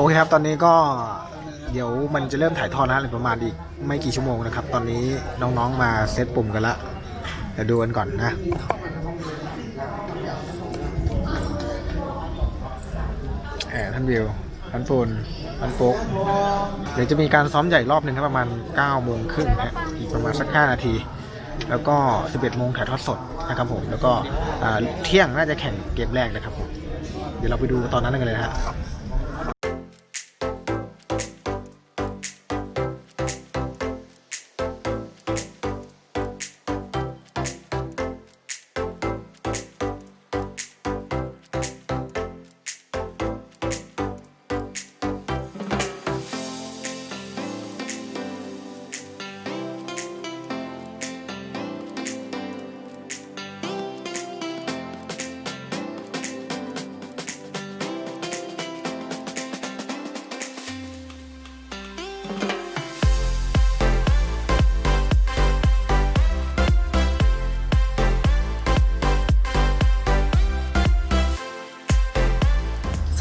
โอเคครับตอนนี้ก็เดี๋ยวมันจะเริ่มถ่ายทอดนะหรือประมาณอีกไม่กี่ชั่วโมงนะครับ ตอนนี้น้องๆมาเซตปุ่มกันละเดี๋ยวดูกันก่อนนะแหมท่านวิวท่านปูนท่านโป๊กเดี๋ยวจะมีการซ้อมใหญ่รอบหนึ่งครับประมาณ9โมงครึ่งนะฮะอีกประมาณสัก5นาที แล้วก็ 11โมงถ่ายทอดสดนะครับผม แล้วก็เที่ยงน่าจะแข่งเกมแรกนะครับผม เดี๋ยวเราไปดูตอนนั้นกันเลยนะฮะ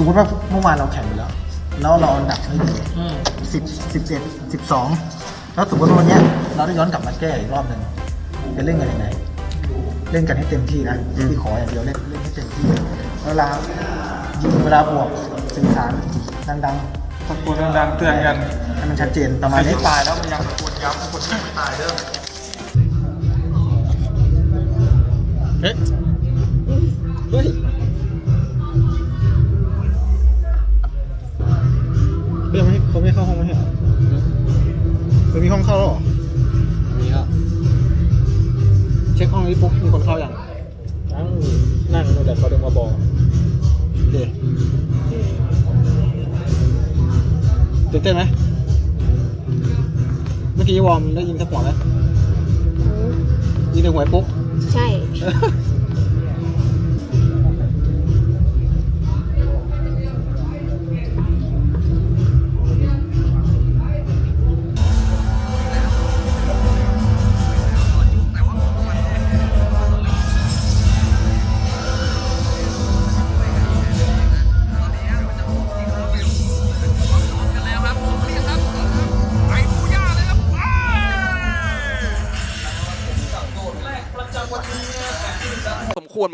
มมติว่าเมื่อวานเราแข่งไปแล้ว แล้วเราอันดับไม่ดีสิบสิบเอ็ดสิบสองแล้วสมมติว่าวันเนี้ยเราได้ย้อนกลับมาแก้อีกรอบหนึ่งจะเล่นกันยังไงเล่นกันให้เต็มที่นะพี่ขออย่างเดียวเล่นเล่นให้เต็มที่เวลายิงเวลาบวกสื่อสารดังตะโกนดังๆเตือนกันๆให้มันชัดเจนประใคมารณที่นี้ตายแล้วมันยังตะโกนย้ำคนที่ไม่ตายเด้อเฮ้ย วยปุ๊บใช่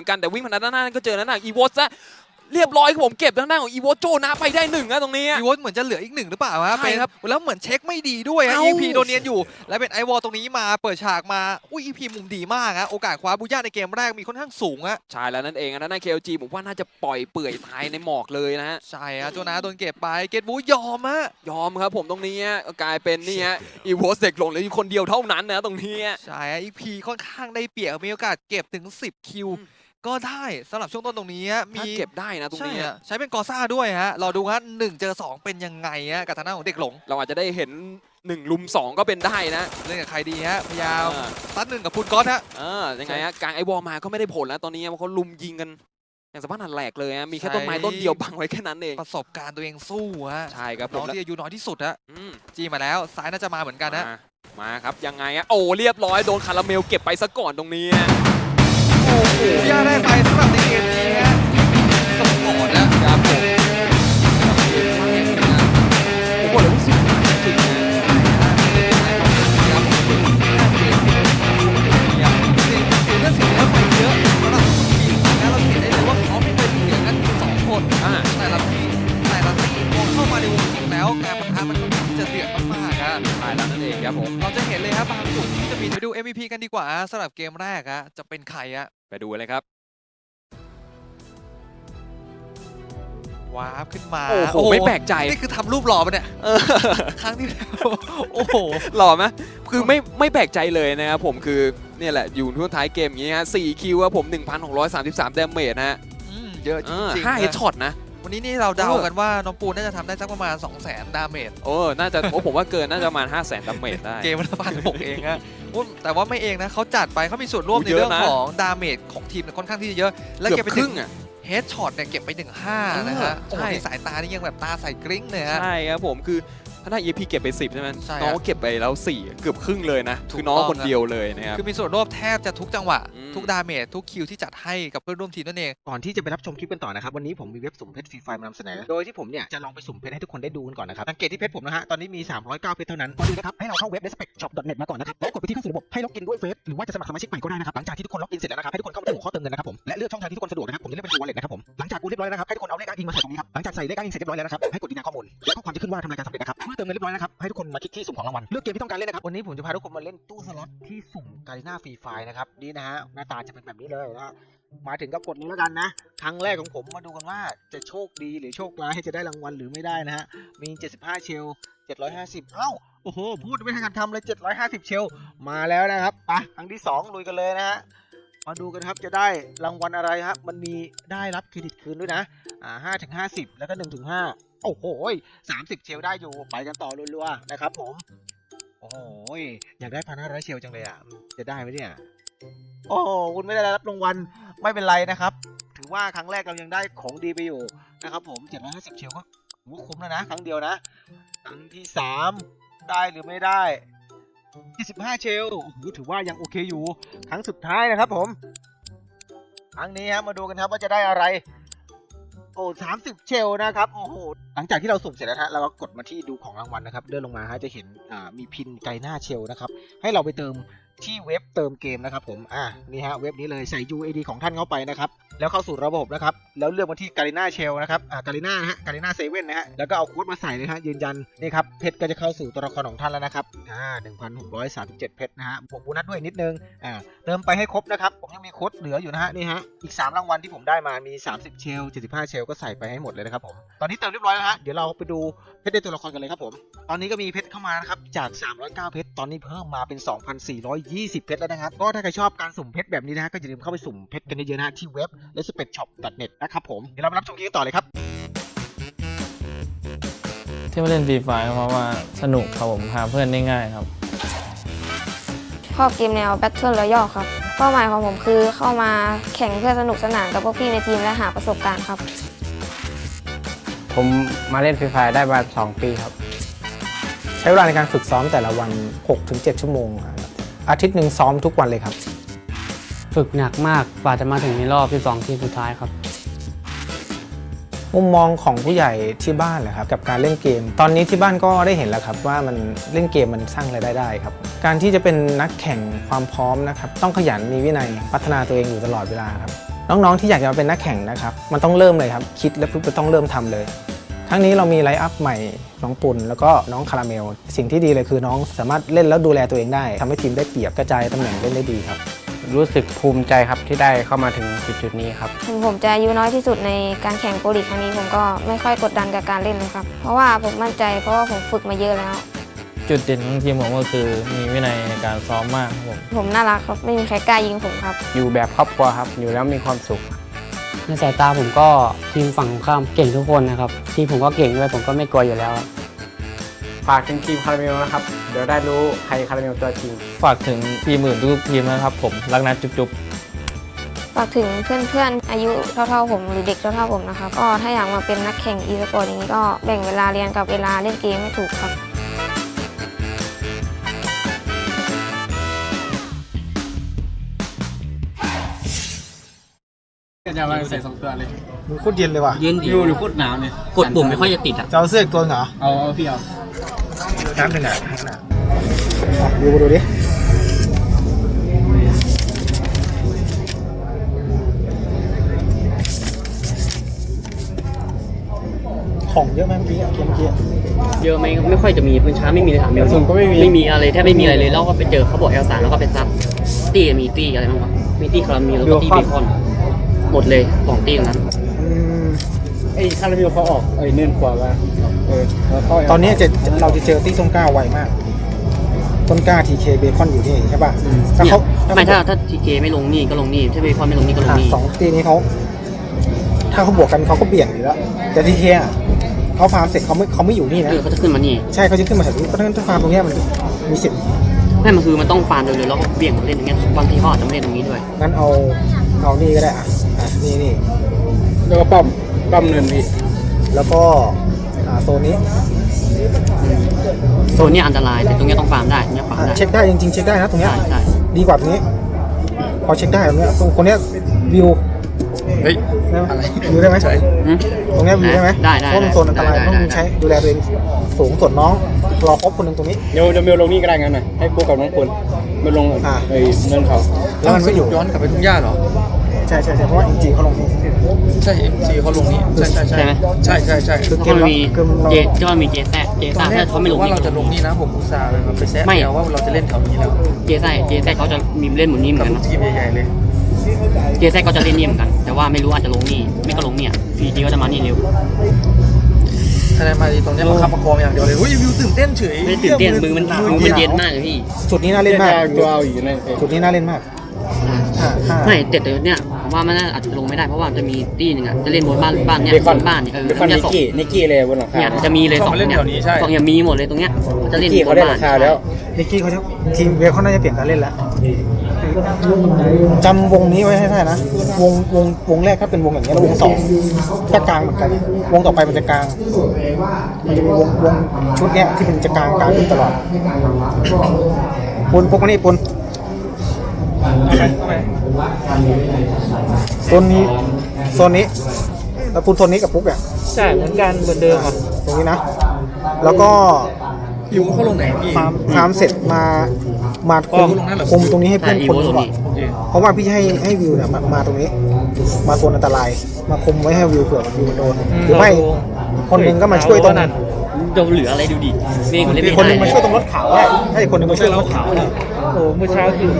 อนกันแต่วิ่งผ่านด้านหน้าก็เจอนั่นน่ะอีวอสซะเรียบร้อยครับผมเก็บทางด้านของอีวอสโจนะไปได้หนึ่งนะตรงนี้อะอีวอตเหมือนจะเหลืออีกหนึ่งหรือเปล่าฮะใช่ครับเป็นแล้วเหมือนเช็คไม่ดีด้วยฮะเอ้า EP โดนเนียนอยู่ แล้วเป็นไอวอลตรงนี้มาเปิดฉากมาอุ้ย EP มุมดีมากฮะโอกาสคว้าบูย่าในเกมแรกมีค่อนข้างสูงฮะใช่แล้วนั่นเองนะด้านหน้า KLG ผมว่าน่าจะปล่อยเปื่อยตายในหมอกเลยนะฮะใช่ฮะโจนาโดนเก็บไปเกตบูยอมฮะยอมครับผมตรงนี้อะกลายเป็นนี่ฮะอีวอสเด็กหลงเหลยคนเดียวเท่านั้นนะตรงนี้อะใช่ฮะ EP ค่อนข้างได้เปรียบมีโอกาสเก็บถึง 10 คิวอืม ก็ได้สำหรับช่วงต้นตรงนี้ฮะมีถ้าเก็บได้นะตรงใช่นี้ฮะอะใช้เป็นกอซ่าด้วยฮะรอดูฮะหนึ่งเจอสองเป็นยังไงฮะกับทางด้านของเด็กหลงเราอาจจะได้เห็นหนึ่งลุมสองก็เป็นได้นะเล่นกับใครดีฮะพยายามอ่าตัดหนึ่งกับพุนก๊อตฮะ เออยังไงฮะกลางไอวอลมาก็ไม่ได้ผลแล้วตอนนี้เพราะเขาลุมยิงกัน อย่างสะพานหันแหลกเลยฮะมีแค่ต้นไม้ต้นเดียวบังไว้แค่นั้นเองประสบการณ์ตัวเองสู้ฮะใช่ครับผน้อมงแล้วที่อายุน้อยที่สุดฮะอืม จีมาแล้วซ้ายน่าจะมาเหมือนกันนะมามาครับ ยังไงอะโอ้เรียบร้อย โดนคาราเมลเก็บไปซะก่อนตรงนี้อะ โอ้ย่าได้ไปสำหรับในเกมนี้ฮะสมก่อนนะครับ กันดีกว่าสำหรับเกมแรกฮะจะเป็นใครฮะไปดูเลยครับว้าบขึ้นมา โอ้โห ไม่แปลกใจ นี่คือทำรูปหล่อปะเนี่ยเออครั้งที่แล้วโอ้โห หล่อไหมคือไม่ไม่แปลกใจเลยนะครับผมคือเนี่ยแหละ อยู่ทั่วท้ายเกมอย่างนี้ฮะ4คิวครับผม 1,633ดาเมจนะฮะอืมเยอะจเออริงๆห้านะเฮดช็อตนะ วันนี้นี่เราเดาเออกันว่า น้องปูนน่าจะทำได้สักประมาณ 2 0 0 0 0 0ดาเมจโอ้ น่าจะ โอ้ ผมว่าเกิน น่าจะประมาณ 5 0 0 0 0 0ดาเมจได้ เกมมันพันหกเองฮะ อุ๊ยแต่ว่าไม่เองนะเขาจัดไปเขามีส่วนร่วมโอ้ในเยอะเรื่องนะของดาเมจของทีมเนี่ยค่อนข้างที่จะเยอะ แล้วเกืเก็อบบไปคถึรึ่งงอะเฮดช็อตเนี่ยเก็บไปถึง5นะฮะเออโอ้โหใช่นี่สายตานี่ยังแบบตาใสกริ้งเลยฮะใช่ครับผมคือ ถ้าได้ EP เก็บไป 10ใช่ไหมใช่ครับน้องเก็บไปแล้ว 4 เกือบครึ่งเลยนะ ถูกคือน้องต้อง คนเดียวเลยนะครับ คือมีส่วนร่วมแทบจะทุกจังหวะ อืม ทุกดาเมจทุกคิวที่จัดให้กับเพื่อนร่วมทีมนั่นเอง ก่อนที่จะไปรับชมคลิปกันต่อนะครับ วันนี้ผมมีเว็บสุ่มเพชรฟรีไฟล์มานำเสนอ โดยที่ผมเนี่ยจะลองไปสุ่มเพชรให้ทุกคนได้ดูกันก่อนนะครับสังเกตที่เพชรผมนะฮะ ตอนนี้มี 309 เพชรเท่านั้นก่อนอื่นนะครับ ให้เราเข้าเว็บ respectshop.net มาก่อนนะครับ แล้วกดไปที่เข้าสู่ระบบให้ล็อกอินด้วยเฟซหรือว่าจะสมัครสมาชิกใหม่ก็ได้นะครับ หลังจากที่ทุกคนล็อกอินเสร็จแล้วนะครับ ให้ทุกคนเข้ามาที่หัวข้อเติมเงินนะครับผม และเลือกช่องทางที่ทุกคนสะดวกนะครับ ผมจะเลือกเป็น True Wallet นะครับผม หลังจากกูเรียบร้อยแล้วนะครับ ให้ทุกคนเอาเลขอ้างอิงมาใส่ตรงนี้ครับ หลังจากใส่เลขอ้างอิงเสร็จเรียบร้อยแล้วนะครับ ให้กดยืนยันข้อมูล และข้อความจะขึ้นว่าทำรายการสำเร็จนะครับเมื่อเติมเงินเรียบร้อยแล้วนะครับ ให้ทุกคนมาคลิกที่สุ่มของรางวัล เลือกเกมที่ต้องการเล่นนะครับ วันนี้ผมจะพาทุกคนมาเล่นตู้สล็อตที่สุ่มการีนาฟรีไฟนะครับ นี่นะฮะ หน้าตาจะเป็นแบบนี้เลยนะมาถึงก็กดเลยแล้วกันนะ ครั้งแรกของผมมาดูกันว่าจะโชคดีหรือโชคร้ายให้จะได้รางวัลหรือไม่ได้นะฮะ มี 75 เชล 750 เอ้า โอ้โห พูดไม่ทันทำเลย 750 เชล มาแล้วนะครับไปครั้งที่2ลุยกันเลยนะฮะมาดูกันครับจะได้รางวัลอะไรครับ มันมีได้รับเครดิตคืนด้วยนะ อ่า5ถึง50แล้วก็1ถึง5 โอ้โห30เชลได้อยู่ ไปกันต่อรัวๆนะครับผม โอ้โหอยากได้พันห้าร้อยเชลจังเลยอะ จะได้ไหมเนี่ย โอ้โหคุณไม่ได้รับรางวัลไม่เป็นไรนะครับ ถือว่าครั้งแรกเรายังได้ของดีไปอยู่นะครับผม750เชลก็ถือว่าคุ้มแล้วนะ ครั้งเดียวนะ ครั้งที่3ได้หรือไม่ได้25เชลโอ้โหถือว่ายังโอเคอยู่ ครั้งสุดท้ายนะครับผม ครั้งนี้ครับมาดูกันครับว่าจะได้อะไร โอ้สามสิบเชลนะครับ โอ้โห หลังจากที่เราสุ่มเสร็จแล้วฮะเราก็กดมาที่ดูของรางวัลนะครับ เดินลงมาฮะจะเห็นอ่ามีพินไกหน้าเชลนะครับ ให้เราไปเติม ที่เว็บเติมเกมนะครับผม อ่า นี่ฮะเว็บนี้เลยใส่ UID ของท่านเข้าไปนะครับ แล้วเข้าสู่ระบบนะครับ แล้วเลือกมาที่การีนาเชลนะครับ อ่าการีนาฮะการีนาเซเว่นนะฮะ แล้วก็เอาโค้ดมาใส่เลยฮะยืนยัน นี่ครับ เพชรก็จะเข้าสู่ตัวละครของท่านแล้วนะครับ อ่า1,637เจ็ดเพชรนะฮะ บวกโบนัสด้วยนิดนึง อ่า เติมไปให้ครบนะครับ ผมยังมีโค้ดเหลืออยู่นะฮะ นี่ฮะ อีก3รางวัลที่ผมได้มา มี30เชล75เชลก็ใส่ไปให้หมดเลยนะครับผม ตอนนี้เติมเรียบร้อยแล้วฮะ เดี๋ยวเราไปดูเพชรในตัวละครกันเลยครับผม ตอนนี้ก็มีเพชรเข้ามานะครับจาก309เพชรตอนนี้เพิ่มมาเป็น2,420 เพชรแล้วนะครับ ก็ถ้าใครชอบการสุ่มเพชรแบบนี้นะฮะก็อย่าลืมเข้าไปสุ่มเพชรกันเยอะๆนะฮะที่เว็บ respectshop.net นะครับผมเดี๋ยวเราไปรับชมคลิปกันต่อเลยครับที่มาเล่นฟรีไฟเพราะว่าสนุกครับผมหาเพื่อนได้ง่ายครับ ชอบเกมแนว Battle Royale ครับเป้าหมายของผมคือเข้ามาแข่งเพื่อสนุกสนานกับพวกพี่ในทีมและหาประสบการณ์ครับ ผมมาเล่นฟรีไฟได้มา 2 ปีครับ ใช้เวลาในการฝึกซ้อมแต่ละวัน 6-7 ชั่วโมงครับ อาทิตย์หนึ่งซ้อมทุกวันเลยครับ ฝึกหนักมากกว่าจะมาถึงในรอบ 12 ทีมสุดท้ายครับ มุมมองของผู้ใหญ่ที่บ้านนะครับกับการเล่นเกม ตอนนี้ที่บ้านก็ได้เห็นแล้วครับว่ามันเล่นเกมมันสร้างรายได้ได้ครับ การที่จะเป็นนักแข่งความพร้อมนะครับต้องขยันมีวินัยพัฒนาตัวเองอยู่ตลอดเวลาครับน้องๆที่อยากจะมาเป็นนักแข่งนะครับ มันต้องเริ่มเลยครับ คิดแล้วปุ๊บต้องเริ่มทำเลย ครั้งนี้เรามีไลฟ์อัพใหม่น้องปุ่นแล้วก็น้องคาราเมล สิ่งที่ดีเลยคือน้องสามารถเล่นแล้วดูแลตัวเองได้ทำให้ทีมได้เปรียบกระจายตำแหน่งเล่นได้ดีครับ รู้สึกภูมิใจครับที่ได้เข้ามาถึงจุดๆนี้ครับ ถึงผมจะอายุน้อยที่สุดในการแข่งโปรลีกครั้งนี้ผมก็ไม่ค่อยกดดันกับการเล่นเลยครับ เพราะว่าผมมั่นใจเพราะว่าผมฝึกมาเยอะแล้ว จุดเด่นของทีมผมก็คือมีวินัยในการซ้อมมากครับผม ผมน่ารักครับไม่มีใครกล้ายิงผมครับ อยู่แบบครอบครัวครับ อยู่แล้วมีความสุข ในสายตาผมก็ทีมฝั่งตรงข้ามเก่งทุกคนนะครับ ทีมผมก็เก่งด้วยผมก็ไม่กลัวอยู่แล้วฝากถึงทีมคาราเมลนะครับ เดี๋ยวได้รู้ใครคาราเมลตัวจริง ฝากถึงทีมอื่นทุกทีมนะครับ ผมรักนะจุ๊บๆฝากถึงเพื่อนๆ อายุเท่าๆผมหรือเด็กเท่าๆผมนะครับก็ถ้าอยากมาเป็นนักแข่ง e สปอร์ตอย่างนี้ก็แบ่งเวลาเรียนกับเวลาเล่นเกมให้ถูกครับ มันโคตรเย็นเลยว่ะยืนดีหรือโคตรหนาวเนี่ยกดปุ่มไม่ค่อยจะติดอะจะเอาเสื้ออีกตัวเหรอเอาเอาพี่เอาน้ำหนึ่งอะน้ำหนึ่งอะดูมาดูดิของเยอะไหมเมื่อกี้อะเกมเมื่อกี้อะเยอะไหมไม่ค่อยจะมีปืนช้าไม่มีเลยถามเมลกระสุนก็ไม่มีไม่มีอะไรแทบไม่มีอะไรเลยแล้วก็ไปเจอเขาบอกเอลสารแล้วก็ไปซับตี้มีตี้อะไรบ้างวะมีตี้คาราเมลแล้วก็ตี้เบคอน หมดเลยสองตี้ตรงนั้นอืมไอ้คาราเมลเขาออกไอ้เนื่นกว่าว่าเออแล้วเข้าตอนนี้จะเราจะเจอตี้ต้นกล้าไวมาก ต้นกล้าทีเคเบคอนอยู่นี่ใช่ป่ะถ้าเขาไม่ถ้าถ้าทีเไม่ลงนี่ก็ลงนี่ถ้าเบคอนไม่ลงนี่ก็ลงอะนี่สองตีนี้เขาถ้าเขาบวกกันเขาก็เบี่ยงอยู่แล้ว แต่ทีเคอะเขาฟาร์มเสร็จเขาไม่เขาไม่อยู่นี่นะ เออเขาจะขึ้นมานี่ ใช่เขาจะขึ้นมาแถวนี้เพราะฉะนั้นถ้าฟาร์มตรงเนี้ยมันมีสิทธิ์ไม่มันคือมันต้องฟาร์มเร็วๆแล้วก็เบี่ยงมาเล่นอย่างเงี้ยบางทีเขาอาจจะไม่เล่นตรงนี้ด้วย งั้นเอา เอานี่ก็ได้อะอะนี่นี่แล้วก็ป้อมป้อมเนินพี่แล้วก็อ่าโซนนี้โซนเนี้ยอันตรายแต่ตรงเนี้ยต้องฟาร์มได้ตรงเนี้ยฟาร์มอ่าได้เช็คได้จริงๆเช็คได้นะตรงเนี้ยใช่ใช่ดีกว่าตรงนี้ พอเช็คได้ตรงเนี้ยตรงคนเนี้ยวิวเฮ้ย ได้ไหมวิวได้ไหมอืม ตรงเนี้ยวิวได้ไหมได้ได้เพราะมันโซนอันตรายได้ได้ต้องได้ ใช้ดูแลตัวเองสูงส่วนน้องรอครบคนหนึ่งตรงนี้ เดี๋ยวเดี๋ยวเมลลงนี่ก็ได้งั้นหน่อยให้พวกกับน้องคุณ มาลงอ่า ไอ้เนินเขาแล้วมันไม่อยู่ ย้อนกลับไปทุ่งหญ้าเหรอ ใช่ใช่ใช่เพราะว่าจริงๆเขาลงนี่ ใช่เอ็มซีเขาลงนี่ ใช่ใช่ใช่ใช่ไหมใช่ใช่ใช่คือเกก็มมันเรามีคือเรา เจก็มันมีเจแซเจตซ่าอนแรถ้ากเขาไม่ลงว่านี่เราจะลงนี่นะ ผมอุตส่าห์ไปแซะไม่แนวว่าเราจะเล่นแถวนี้แล้วเจแซเจแซเขาจะมีเล่นเหมือนนี่เหมืกัอบนกันลูกนะทีมใหญ่ๆเลย เจแซก็จะเล่นนี่เหมือนกัน แต่ว่าไม่รู้อาจจะลงนี่ ไม่ก็ลงเนี่ยฟรีจีก็จะมานี่เร็ว คะแนนมาดีตรงเนี้ยประคับประคองอย่างเดียวเลยเฮ้ยวิวตื่นเต้นเฉยไม่ได้ตื่นเต้นมือมันมือมันเย็นมากเลยพี่จุดนี้น่าเล่นมากตัวเอาอยู่ในจุดนี้น่าเล่นมากห้าห้าไม่แต่แต่เนี่ยผมว่ามันน่าอาจจะลงไม่ได้เพราะว่ามันจะมีตี้หนึ่งอะจะเล่นบนบ้านบ้านเนี่ยเบคอนบนบ้านเนี่ยเออเบคอนเนี่นิยกสองกี้นิกกี้เลยบนหลังคาเนี่ยจะมีเลยสองเนี่ยสองอย่างมีหมดเลยตรงเนี้ยเขาจะเล่นนิกกี้บเขานได้บ้ารานคาแล้วนิกกี้เขาจะทีมเวลเขาน่าจะเปลี่ยนการเล่นแล้ว จำวงนี้ไว้ให้ได้นะ วงวงวงแรกถ้าเป็นวงอย่างเงี้ยแล้ววงสองก็กลางเหมือนกัน วงต่อไปมันจะกลาง มันจะมีวงวงชุดเนี้ยที่เป็นจะกลางกลางขึ้นตลอดปุนพวกนี้ปุนโซนนี้โซนนี้แล้วปุนโซนนี้กับปุ๊กเนี่ยใช่เหมือนกันเหมือนเดิมอะตรงนี้นะ แล้วก็อยู่เขาลงไหนพี่ฟาร์มฟาร์มเสร็จมา มาคุมอ๋อลงนั่นเหรอคุมตรงนี้ให้เพื่อนอ่าคนหอีนึ่งโวก่อนตรงนี้โอเคเพราะว่าพี่จะให้ให้วิวเนี่ยมามาตรงนี้ มาโซนอันตราย มาคุมไว้ให้วิวเผื่อวิวมันโดนหรือไม่คนหนึ่งก็มาช่วยตรงเราเหลืออะไรดูดินี่เขาเล่นมีไม่คนหนึงได้มาช่วยตรงรถขาวได้ให้อีกคนหนึงมาช่วยรถขาวได้โอ้เมื่อเช้าคือ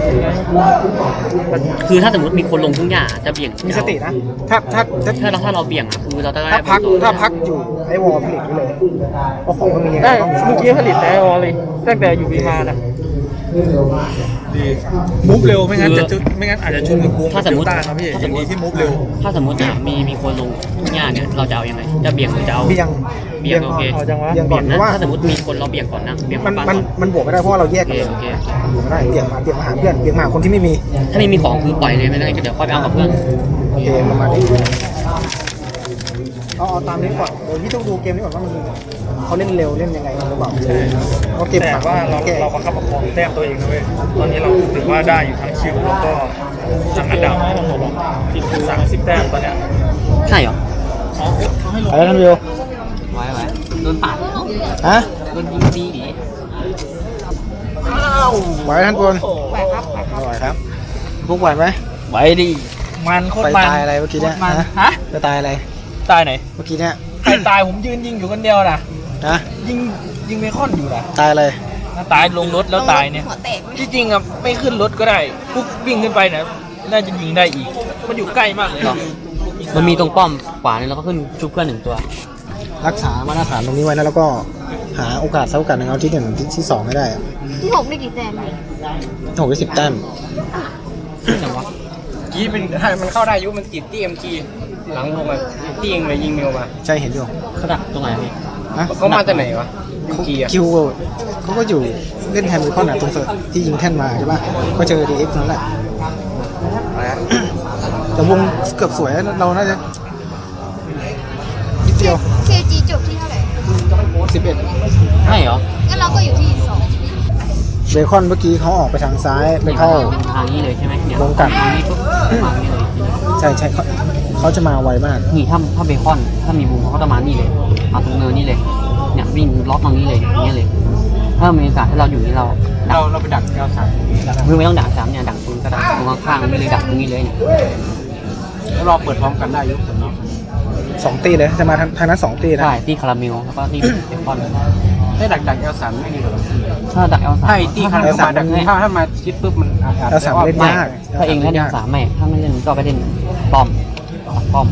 คือถ้าสมมติมีคนลงทุ่งหญ้าจะเบี่ยงมีสตินะถ้าถ้าถ้าถ้าเราถ้าเราเบี่ยงอะคือเราจะได้ถ้าพักประตูถ้าพักอยู่ไอ้วอลผลิตไว้เลยเพราะของมันมียังไงได้ต้องมีเมื่อกี้ผลิตแต่ออเลยตั้งแต่อยู่บีมานะ ดีมูฟเร็วไม่งั้นจะจุดไม่งั้นอาจจะชนกับวงถ้าสมมติเดลต้านะพี่อย่างนี้ที่มูฟเร็ว ถ้าสมมติอะมีมีคนลงทุ่งหญ้าเนี่ยเราจะเอายังไงจะเบี่ยงหรือจะเอาเบี่ยงเบี่ยงโอเคก่อนเบี่ยงก่เบี่อยนงเพนะราะว่าถ้าสมมติมีคนเราเบี่ยงก่อนนะเบี่ยงมันก่อนมันก่อนมันบวกไม่ได้เพราะว่าเราแยกกันเลยโอเคบวกไม่ได้เบี่ยงมาเบี่ยงมาหาเพื่อนเบี่ยงมาหาคนที่ไม่มี ถ้าไม่มีของคือปล่อยเลยไม่ได้เดี๋ยวค่อยไปเอากับเพื่อนโอเคประมาณนี้ เอาเอาตามนี้ก่อนเดี๋ยวพี่ต้องดูเกมนี้ก่อนว่ามันเขาเล่นเร็วเล่นยังไงหรือเปล่าเพราะเกมแต่ฝั่งว่าเราแก้เราประคับประคองแต้มตัวเองนะเว้ยตอนนี้เราถือว่าได้อยู่ทั้งคิวแล้วก็ทั้งอันดับติดสามสิบแต้มตอนเนี้ยใช่เหรออะไรท่านวิวไว้ไว้โดนปาดฮะโดนยิงดีหนีไหวท่านปนไหวครับไหวครับพวกไหวไหมไหวดิมันโคตไปรมันตายอะไรเมื่อกี้เนี่ยโคตรมันฮะฮะไปตายอะไร ตายไหนเมื่อกี้เนี่ยใครตายผมยืนยิงอยู่คนเดียวนะฮะยิงยิงเบคอนอยู่นะตายอะไรถ้าตายลงรถแล้วตายเนี่ยที่จริงอะไม่ขึ้นรถก็ได้ปุ๊บวิ่งขึ้นไปเนี่ยน่าจะยิงได้อีก มันอยู่ใกล้มากเลยหรอมันมีตรงป้อมขวาเนี่ยเราก็ขึ้นชุบเพื่อนหนึ่งตัว รักษามาตรฐานตรงนี้ไว้นะแล้วก็หาโอกาสสักโอกาสหนึ่งเอาที่หนึ่งที่ที่สองให้ได้อะที่หกได้กี่แต้มหกได้สิบแต้มจังวะ กี้มันมันเข้าได้ยุมันติดที่เอ็มจีหลังลงมาที่ยิงเลยยิงเมลมาใช่เห็นอยู่เขาดักตรงไหนพี่ฮะเขามาจากไหนวะเอ็มจีอะคิวเขาก็อยู่เล่นแฮมเบอร์คอนอะตรงเสิร์ฟที่ยิงแท่นมาใช่ป่ะก็เจอดีเอ็กซ์นั่นแหละแต่วงเกือบสวยนะเราน่าจะนิดเดียวเคจีจบที่เท่าไหร่สิบเอ็ดใช่เหรองั้นเราก็อยู่ที่สอง เบคอนเมื่อกี้เขาออกไปทางซ้ายไปเข้า ทางนี้เลยใช่ไหมเนี่ยวงกัดทางนี้ปุ๊บทางนี้เลยใช่ใช่เขาเขาจะมาไวมาก นี่ถ้าถ้าเบคอนถ้ามีบูมเขาก็จะมานี่เลยมาตรงเนินนี่เลยเนี่ยวิ่งล็อกตรงนี้เลยอย่างเงี้ยเลย ถ้ามีโอกาสให้เราอยู่นี่เราดัเรากเราไปดักแนวสามคือไม่ต้องดักสามเนี่ยดักตรงก็ดักตรงข้างๆนี่เลยดักตรงนี้เลยเนี่ยแล้วเราเปิดพร้อมกันได้ยุคนเนาะสองตีเลยจะมาทางทางนั้นสองตีนะ ใช่ที่คาราเมลแล้วก็ที่เบคอน ได้ดักดักแนวสามไม่ดีกว่า ถ้าดักเอลสามถ้าไอ้ที่คารามาดักถ้าถ้ามาชิดปุ๊บมันอาจจะแล้วสามเล่นไม่ยากถ้าเองเล่นเอลสามไม่ถ้าไม่เล่นก็ไปเล่นป้อมดักป้อม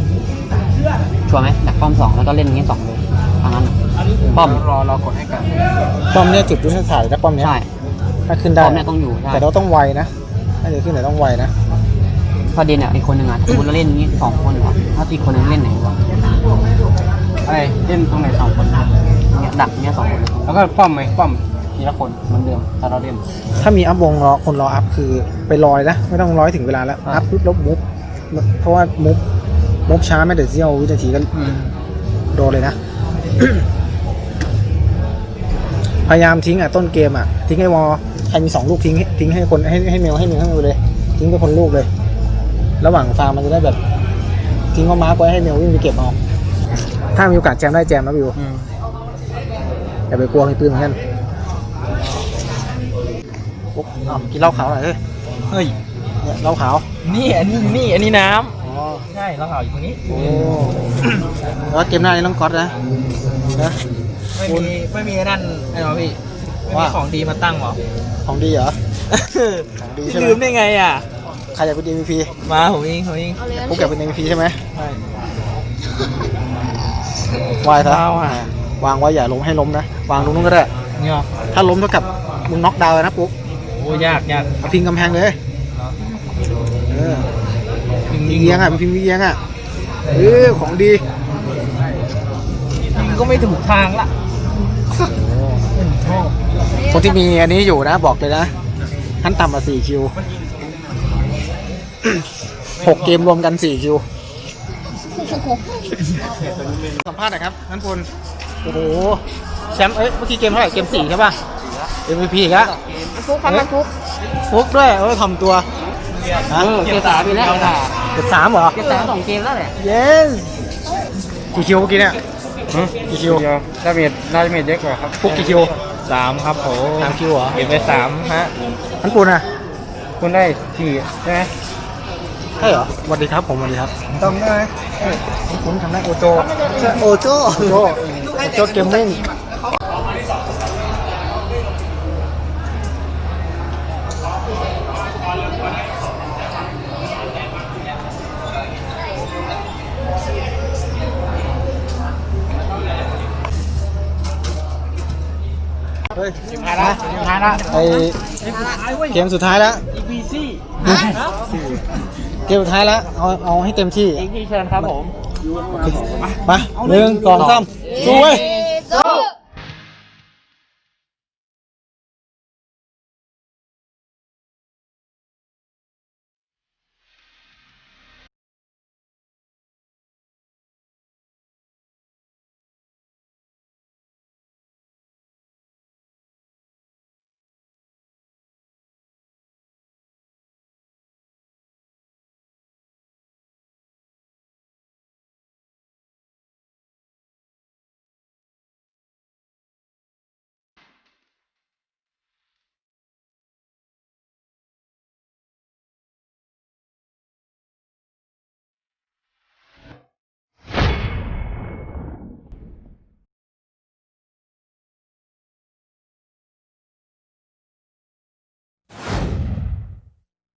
ชัวร์ไหมดักป้อมสองแล้วก็เล่นอย่างนี้สองเลยทางนั้นน่ะป้อมรอรอกดให้กันป้อมเนี่ยจุดยุทธศาสตร์นะป้อมเนี้ยใช่ถ้าขึ้นได้ป้อมเนี่ยต้องอยู่ใช่แต่เราต้องไวนะถ้าจะขึ้นแต่ต้องไวนะประเด็นอะอีกคนหนึ่งอะสมมติเราเล่นอย่างนี้สองคนเหรอถ้าอีกคนหนึงเล่นไหนวะอะไรเล่นตรงไหนสองคนเนี่ยดักเนี่ยสองคนแล้วก็ป้อมไหมป้อม ทีละคนเหมือนเดิมถ้าเราเล่น ถ้ามีอัพวงรอคนรออัพคือไปลอยนะไม่ต้องร้อยถึงเวลาแล้วอัพปุ๊บลบมุฟเพราะว่ามุฟมุฟช้าไม่แต่เสี้ยววินาทีก็โดนเลยนะ พยายามทิ้งอะต้นเกมอะ ทิ้งให้วอใครมีสองลูกทิ้งให้ทิ้งให้คนให้ให้เมลให้เมลให้เมลเลย ทิ้งไปคนลูกเลย ระหว่างฟาร์มมันจะได้แบบ ทิ้งก็มาร์กไว้ให้เมลวิ่งไปเก็บเอาถ้ามีโอกาสแจมได้แจมนะวิวอย่าไปกลัวในปืนเหมือนกัน โอ้อ้าวกินเหล้าขาวหน่อยเฮ้ยเฮ้ยเนี่ยเหล้าขาวนี่อันนี้นี่อันนี้น้อ๋อำใช่เราเอาอยู่ตรงนี้โอ้แล้วเกมหน้านี่ต้องก๊อตนะนะ ไม่มีไม่มีนั่นไอ้หรอพี่ไม่มีว่า ของดีมาตั้งหรอของดีเหรอ ของดีใช่ไหม ลืมได้ไงอะ ใครอยากเป็น MVP มาผมเองผมเองปุ๊กอยากเป็น MVP ใช่ไหมใช่วายซะวางไว้อย่าล้มให้ล้มนะ วางตรงนู้นก็ได้ เนี่ยถ้าล้มเท่ากับมึงน็อกดาวน์เลยนะปุ๊ก โอ้ยากยากมาพิงกำแพงเลยเออพิงเอียงอะพิงเอียงอะเออของดียิงก็ไม่ถูกทางละคนที่มีอันนี้อยู่นะบอกเลยนะขั้นต่ำมาสี่คิวหกเกมรวมกันสี่คิวสัมภาษณ์หน่อยครับนันพลโอ้โหแชมป์เอ้ยเมื่อกี้เกมเท่าไหร่เกมสี่ใช่ป่ะ MVP อีกแล้วฟุกครับมันฟุกฟุกด้วยเออทำตัวฮะเกมสามไปแล้วเกมสามเหรอ เกมสามสองเกมแล้วแหละเย้กี่คิวเมื่อกี้เนี่ยกี่คิวดาเมจดาเมจเยอะกว่าครับฟุกกี่คิวสามครับผมสามคิวเหรอเก็บไปสามฮะนันปูนอะคุณได้สี่ใช่ไหมใช่เหรอสวัสดีครับผมสวัสดีครับต้องได้ผมทำได้โอโจโอโจโอโจโอโจเกมมิ่ง สุดท้ายละสุดท้ายละไอเกมสุดท้ายแล้ว EPC เกมสุดท้ายแล้วเอาเอาให้เต็มที่เอ็กซ์เชิญครับผมมาหนึ่งสองสามสู้เว้ยสู้